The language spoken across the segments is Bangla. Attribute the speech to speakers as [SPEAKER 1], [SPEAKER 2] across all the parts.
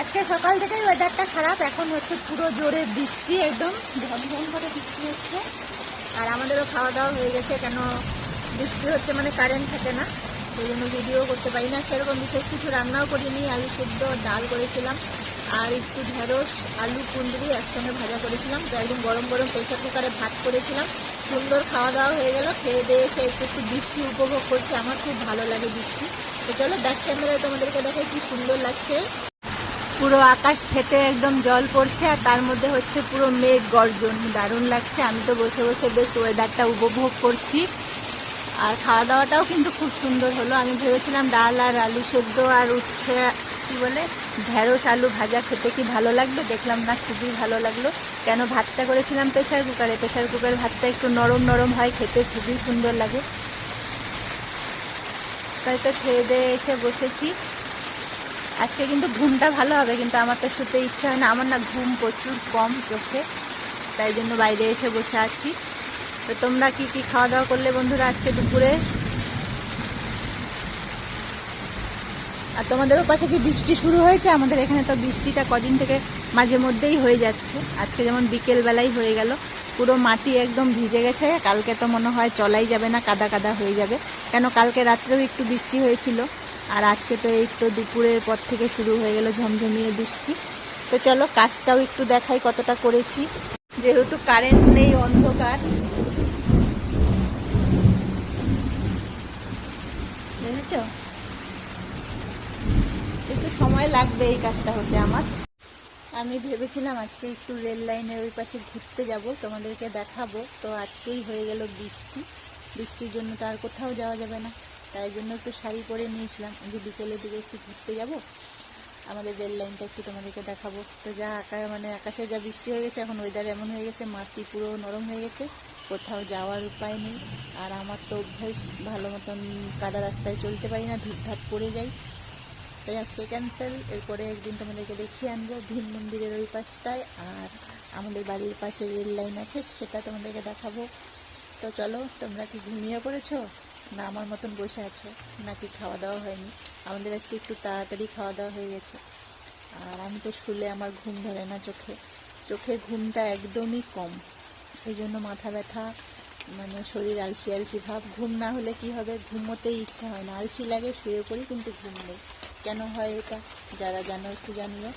[SPEAKER 1] আজকে সকাল থেকেই ওয়েদারটা খারাপ, এখন হচ্ছে পুরো জোরে বৃষ্টি একদম। ঝমঝম করে বৃষ্টি হচ্ছে। আর আমাদেরও খাওয়া দাওয়া হয়ে গেছে, কেন বৃষ্টি হচ্ছে মানে কারেন্ট থাকে না। সেই জন্য ভিডিও করতে পারি না। সেরকম বিশেষ কিছু রান্নাও করিনি, আলু সেদ্ধ, ডাল করেছিলাম। আর একটু ঢেঁড়স, আলু কুন্দরি একসঙ্গে ভাজা করেছিলাম। তো একদম গরম গরম প্রেশার কুকারে ভাত করেছিলাম। সুন্দর খাওয়া দাওয়া হয়ে গেল। খেয়ে দিয়ে এসে একটু একটু বৃষ্টি উপভোগ করছে। আমার খুব ভালো লাগে বৃষ্টি। তো চলো ব্যাক ক্যামেরায় তোমাদেরকে দেখাই কি সুন্দর লাগছে। পুরো আকাশ ফেটে একদম জল পড়ছে আর তার মধ্যে হচ্ছে পুরো মেঘ গর্জন। দারুণ লাগছে। আমি তো বসে বসে বেশ ওয়েদারটা উপভোগ করছি। আর খাওয়া দাওয়াটাও কিন্তু খুব সুন্দর হলো। আমি ভেবেছিলাম ডাল আর আলু সেদ্ধ আর উচ্ছে, কি বলে, ঢেঁড়স, আলু ভাজা খেতে কি ভালো লাগবে? দেখলাম না, খুবই ভালো লাগল। কেন ভাতটা করেছিলাম প্রেশার কুকারে প্রেশার কুকারের ভাতটা একটু নরম নরম হয়, খেতে খুবই সুন্দর লাগে। তাই তো খেয়ে দিয়ে এসে বসেছি। আজকে কিন্তু ঘুমটা ভালো হবে, কিন্তু আমার তো শুতে ইচ্ছা হয় না। আমার না ঘুম প্রচুর কম চোখে, তাই জন্য বাইরে এসে বসে আছি। তো তোমরা কি কি খাওয়া দাওয়া করলে বন্ধুরা আজকে দুপুরে? আর তোমাদের পাশে কি বৃষ্টি শুরু হয়েছে? আমাদের এখানে তো বৃষ্টিটা কদিন থেকে মাঝে মধ্যেই হয়ে যাচ্ছে। আজকে যেমন বিকেল বেলায় হয়ে গেল, পুরো মাটি একদম ভিজে গেছে। কালকে তো মনে হয় চলাই যাবে না, কাদা কাদা হয়ে যাবে। কেন, কালকে রাত্রেও একটু বৃষ্টি হয়েছিল। আর আজকে তো এই তো দুপুরের পর থেকে শুরু হয়ে গেল ঝমঝমিয়ে বৃষ্টি। তো চলো কাজটাও একটু দেখাই কতটা করেছি। যেহেতু কারেন্ট নেই, অন্ধকার। বুঝেছ একটু সময় লাগবে এই কাজটা হতে আমার। আমি ভেবেছিলাম আজকে একটু রেল লাইনের ওই পাশে ঘুরতে যাব, তোমাদেরকে দেখাবো। তো আজকেই হয়ে গেল বৃষ্টি। বৃষ্টির জন্য তো আর কোথাও যাওয়া যাবে না। তাই জন্য একটু শাড়ি পরে নিয়েছিলাম। যে বিকেলের দিকে একটু ঘুরতে যাব। আমাদের রেল লাইনটা একটু তোমাদেরকে দেখাবো। তো যা আকাশ মানে আকাশে যা বৃষ্টি হয়ে গেছে, এখন ওয়েদার এমন হয়ে গেছে, মাটি পুরো নরম হয়ে গেছে। কোথাও যাওয়ার উপায় নেই। আর আমার তো অভ্যাস, ভালো মতন কাদা রাস্তায় চলতে পারি না, ধূপধাপ পড়ে যাই। তাই আজকে ক্যান্সেল এরপরে একদিন তোমাদেরকে দেখিয়ে আনব ভীম মন্দিরের ওই পাশটায়। আর আমাদের বাড়ির পাশে রেল লাইন আছে, সেটা তোমাদেরকে দেখাবো। তো চলো, তোমরা কি ঘুমিয়ে পড়েছো? না, আমার মতন বসে আছো, নাকি খাওয়া দাওয়া হয়নি? আমাদের আজকে একটু তাড়াতাড়ি খাওয়া দাওয়া হয়ে গেছে। আর আমি তো শুলে আমার ঘুম ধরে না চোখে। চোখে ঘুমটা একদমই কম। এই জন্য মাথা ব্যথা মানে শরীর আলসি আলসি ভাব। ঘুম না হলে কি হবে? ঘুমোতেই ইচ্ছা হয় না। আলসি লাগে, শুয়ে পড়ি, কিন্তু ঘুম নেই। কেন হয় এটা? যারা জানো একটু জানিও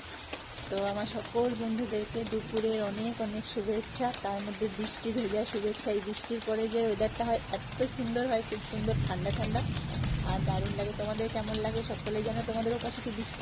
[SPEAKER 1] তো আমার সকল বন্ধুদেরকে দুপুরের অনেক অনেক শুভেচ্ছা, তার মধ্যে বৃষ্টি ভেজা শুভেচ্ছা। এই বৃষ্টির পরে যে ওয়েদারটা হয়, এত সুন্দর হয়, খুব সুন্দর ঠান্ডা ঠান্ডা। আর দারুণ লাগে। তোমাদের কেমন লাগে? সকলেই যেন তোমাদেরও কাছে কি বৃষ্টি